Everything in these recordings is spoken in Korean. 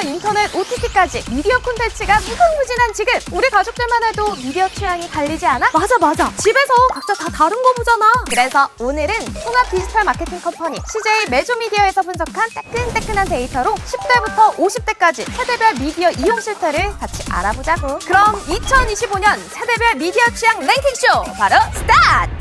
영화, 인터넷, OTT까지 미디어 콘텐츠가 무궁무진한 지금 우리 가족들만 해도 미디어 취향이 갈리지 않아? 맞아 맞아 집에서 각자 다 다른 거 보잖아 그래서 오늘은 통합 디지털 마케팅 컴퍼니 CJ 메조미디어에서 분석한 따끈따끈한 데이터로 10대부터 50대까지 세대별 미디어 이용 실태를 같이 알아보자고. 그럼 2025년 세대별 미디어 취향 랭킹쇼 바로 스타트!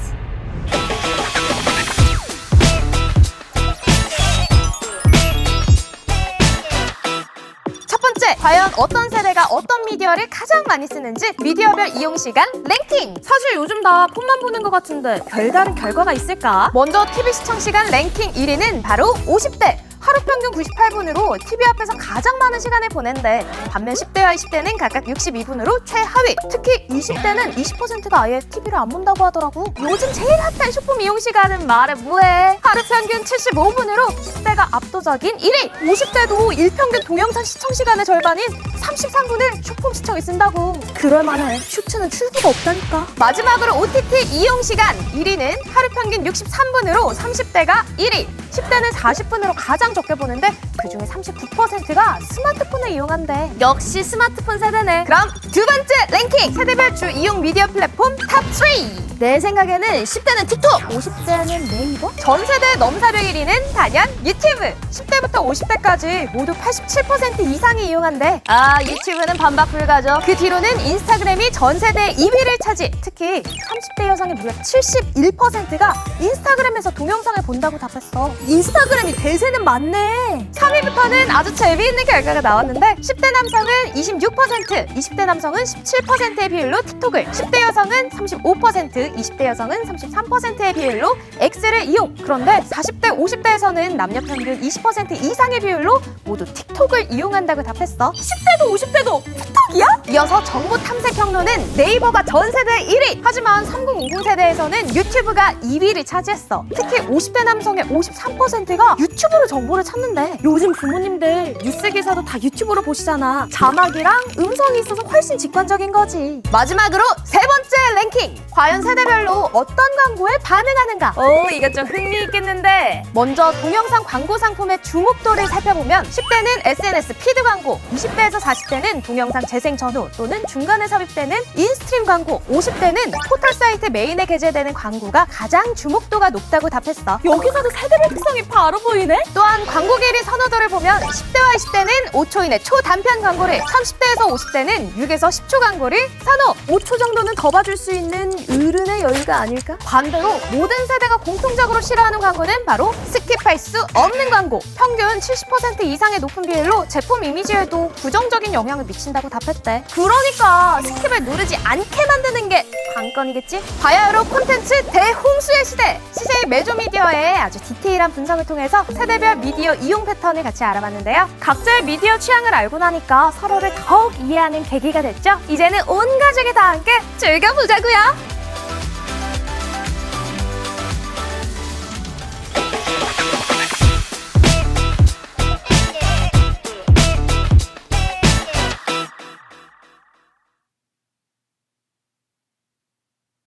첫 번째, 과연 어떤 세대가 어떤 미디어를 가장 많이 쓰는지 미디어별 이용 시간 랭킹! 사실 요즘 다 폰만 보는 것 같은데 별다른 결과가 있을까? 먼저 TV 시청 시간 랭킹 1위는 바로 50대. 하루 평균 98분으로 TV 앞에서 가장 많은 시간을 보낸대. 반면 10대와 20대는 각각 62분으로 최하위. 특히 20대는 20%가 아예 TV를 안 본다고 하더라고. 요즘 제일 핫한 쇼폼 이용 시간은 말해 뭐해. 하루 평균 75분으로 10대가 압도적인 1위. 50대도 일평균 동영상 시청 시간의 절반인 33분을 쇼폼 시청에 쓴다고. 그럴만해 슈츠는 출구가 없다니까 마지막으로 OTT 이용 시간 1위는 하루 평균 63분으로 30대가 1위, 10대는 40분으로 가장 적게 보는데 그중에 39%가 스마트폰을 이용한대. 역시 스마트폰 세대네. 그럼 두 번째 랭킹 세대별 주 이용 미디어 플랫폼 탑 3. 내 생각에는 10대는 틱톡, 50대는 네이버? 전 세대 넘사벽 1위는 단연 유튜브. 10대부터 50대까지 모두 87% 이상이 이용한대. 아, 유튜브는 반박 불가죠. 그 뒤로는 인스타그램이 전 세대 2위를 차지. 특히 30대 여성의 무려 71%가 인스타그램에서 동영상을 본다고 답했어. 인스타그램이 대세는 많네 3위부터는 아주 재미있는 결과가 나왔는데 10대 남성은 26%, 20대 남성은 17%의 비율로 틱톡을, 10대 여성은 35%, 20대 여성은 33%의 비율로 X를 이용. 그런데 40대, 50대에서는 남녀 평균 20% 이상의 비율로 모두 틱톡을 이용한다고 답했어. 10대도 50대도 틱톡이야? 이어서 정보 탐색 경로는 네이버가 전 세대 1위. 하지만 3050 세대에서는 유튜브가 2위를 차지했어. 특히 50대 남성의 53%가 유튜브로 정보를 찾는데 요즘 부모님들 뉴스 기사도 다 유튜브로 보시잖아 자막이랑 음성이 있어서 훨씬 직관적인 거지 마지막으로 세 번째 랭킹. 과연 세대별로 어떤 광고에 반응하는가? 오 이거 좀 흥미있겠는데 먼저 동영상 광고 상품의 주목도를 살펴보면 10대는 SNS 피드 광고, 20대에서 40대는 동영상 재생 전후 또는 중간에 삽입되는 인스트림 광고, 50대는 포털 사이트 메인에 게재되는 광고가 가장 주목도가 높다고 답했어. 여기서도 세대별 특성이 바로 보이네 또한 광고 길이 선호도를 보면 10대와 20대는 5초 이내 초단편 광고를, 30대에서 50대는 6에서 10초 광고를 선호. 5초 정도는 더 봐줄 수 있는 어른의 여유가 아닐까? 반대로 모든 세대가 공통적으로 싫어하는 광고는 바로 스킵할 수 없는 광고. 평균 70% 이상의 높은 비율로 제품 이미지에도 부정적인 영향을 미친다고 답했대. 그러니까 스킵을 누르지 않게 만드는 게 관건이겠지? 바야흐로 콘텐츠 대홍수의 시대! CJ 메조미디어의 아주 디테일 한 분석을 통해서 세대별 미디어 이용 패턴을 같이 알아봤는데요. 각자의 미디어 취향을 알고 나니까 서로를 더욱 이해하는 계기가 됐죠? 이제는 온 가족이 다 함께 즐겨보자고요!